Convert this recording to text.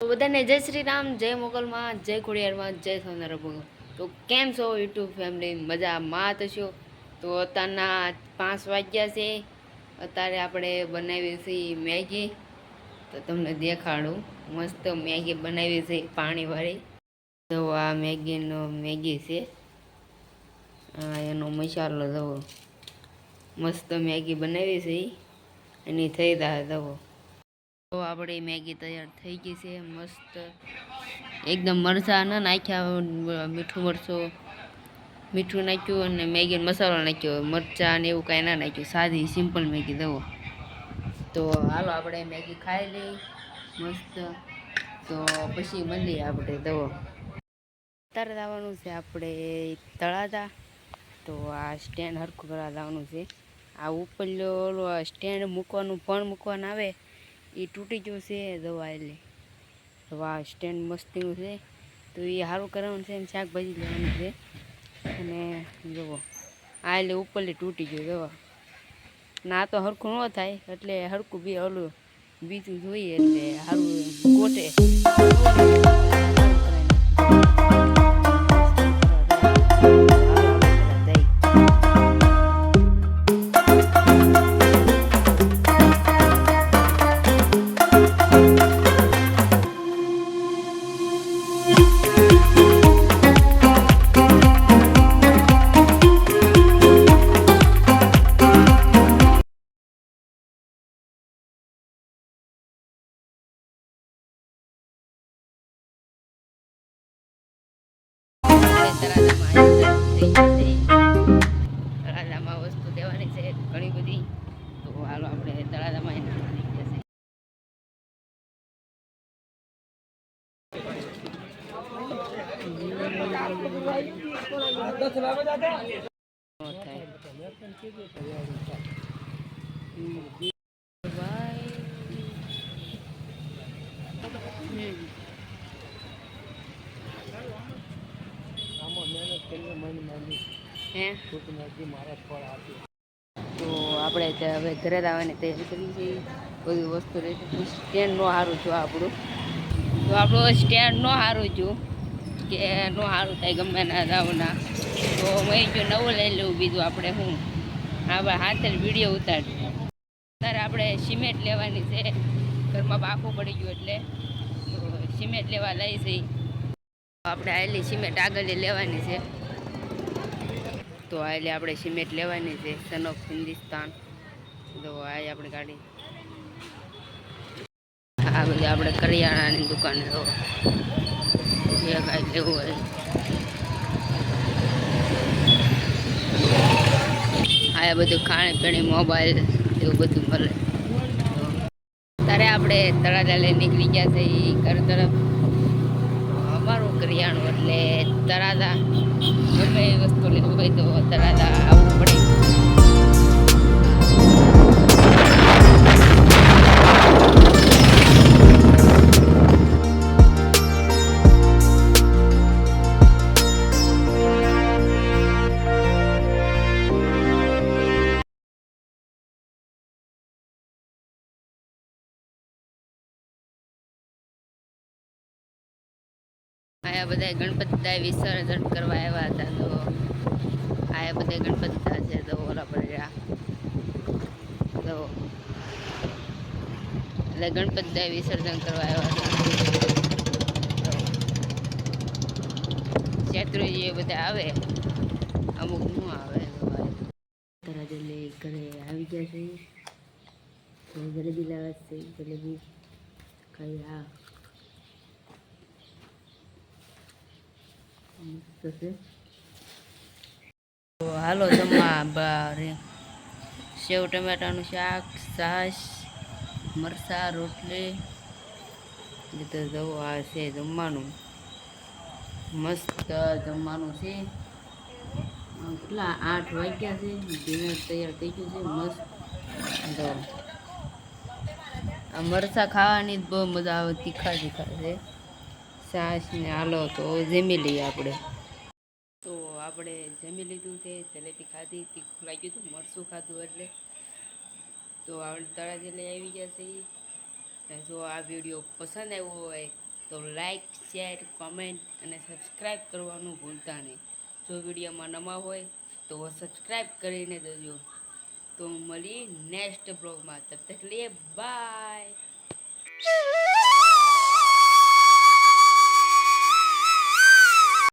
તો બધાને જય શ્રી રામ, જય મોગલમાં, જય ખોડિયારમાં, જય સોનારા ભગવાન તો કેમ છો યુટ્યુબ ફેમિલી મજામાં થશો તો અત્યારના પાંચ વાગ્યા છે. અત્યારે આપણે બનાવી છે મેગી. તો તમને દેખાડું. મસ્ત મેગી બનાવી છે પાણીવાળી. તો આ મેગીનો, મેગી છે. એનો મસાલો જવો. મસ્ત મેગી બનાવી છે એની થઈ રહ્યા દવો. તો આપણે મેગી તૈયાર થઈ ગઈ છે, મસ્ત. એકદમ મરચાં ના નાખ્યા મીઠું મરચું. મીઠું નાખ્યું અને મેગીનો મસાલો નાખ્યો. મરચાં ને એવું કાંઈ ના નાખ્યું. સાદી, સિમ્પલ મેગી, દવો. તો હાલો આપણે મેગી ખાઈ લઈ. મસ્ત. તો પછી મળીએ આપણે દવો. અત્યારે જવાનું છે આપણે તળાજા. તો આ સ્ટેન્ડ હરખું કરવા જવાનું છે. આ ઉપર ઓલો સ્ટેન્ડ મૂકવાનું પણ મૂકવાનું આવે એ તૂટી ગયું છે દવા એટલે. આ સ્ટેન્ડ મસ્તીનું છે. તો એ સારું કરવાનું છે અને શાકભાજી લેવાનું છે. અને જુઓ, આ એટલે ઉપરલી તૂટી ગયું દવા. ના તો હરખું ન થાય, એટલે હરખું બી ઓલું બીજું જોઈએ એટલે સારું કોટે તળાજામાં વસ્તુ દેવાની છે ઘણી બધી તો હાલો આપણે તળાજામાં નાખી જશે થાય. હે? તો આપણે હવે ઘરે આવવાની તૈયારી કરી છે બધી વસ્તુ રહેશે સ્ટેન્ડ નો સારું છું આપણું. તો આપણું સ્ટેન્ડ નો સારું છું કે નો સારું થાય ગમે ના જાવના તો મેં જો નવું લઈ લેવું બીજું આપણે હું. આપણે હાથે વીડિયો ઉતારશું અત્યારે આપણે સિમેન્ટ લેવાની છે. ઘરમાં બાકું પડી ગયું એટલે. સિમેન્ટ લેવા લઈ જઈ આપણે આવેલી સિમેન્ટ આગળ લેવાની છે. તો આ એટલે આપણે સિમેન્ટ લેવાની છે સન ઓફ હિન્દુસ્તાન. તો આ આપણે ગાડી. આ બધી આપણે કરિયાણાની દુકાન જો જે કાંઈ લેવું હોય. આ બધું ખાણીપીણી મોબાઈલ, એવું બધું મળે. ત્યારે આપણે તળાજા લઈ નીકળી ગયા છે એ ઘર તરફ? કરિયાણું એટલે તરાદા ગમે વસ્તુ લેવું હોય તો તરાદા આવવું પડે. આયા બધા ગણપતિ વિસર્જન કરવા આવ્યા હતા તો આયા બધા ગણપતિ છે તો ઓલા પડ્યા. તો એટલે ગણપતિ વિસર્જન કરવા આવ્યા હતા. શેત્રુજી એ બધા આવે, અમુકનું આવે. તરત એટલે ઘરે આવી ગયા છે. જલેબી લાવે છે, જલેબી ખાઈ આ મસ્ત છે તો હાલો જમવા બારે. સેવ, ટમેટાનું શાક, છાશ મરસા રોટલી. એ તો જવું આ છે જમવાનું. મસ્ત જમવાનું છે. કેટલા આઠ વાગ્યા છે. ડિનર તૈયાર થઈ ગયું છે. મસ્ત મરસા ખાવાની જ બહુ મજા આવે તીખા તીખા છે. છાશ ને હાલો તો જમી લઈએ આપણે. તો આપણે જમી લીધું છે, જલેબી ખાધી તીખું લાગ્યું હતું મરસું ખાધું એટલે. તો આપણે તળાજી લઈ આવી ગયા અને જો આ વીડિયો પસંદ આવ્યો હોય તો લાઈક, શેર, કોમેન્ટ અને સબસ્ક્રાઈબ કરવાનું ભૂલતા નહીં. જો વિડીયોમાં નવા હોય તો સબસ્ક્રાઈબ કરીને દેજો. તો મળી નેક્સ્ટ બ્લોગમાં. તબ તક લે, બાય.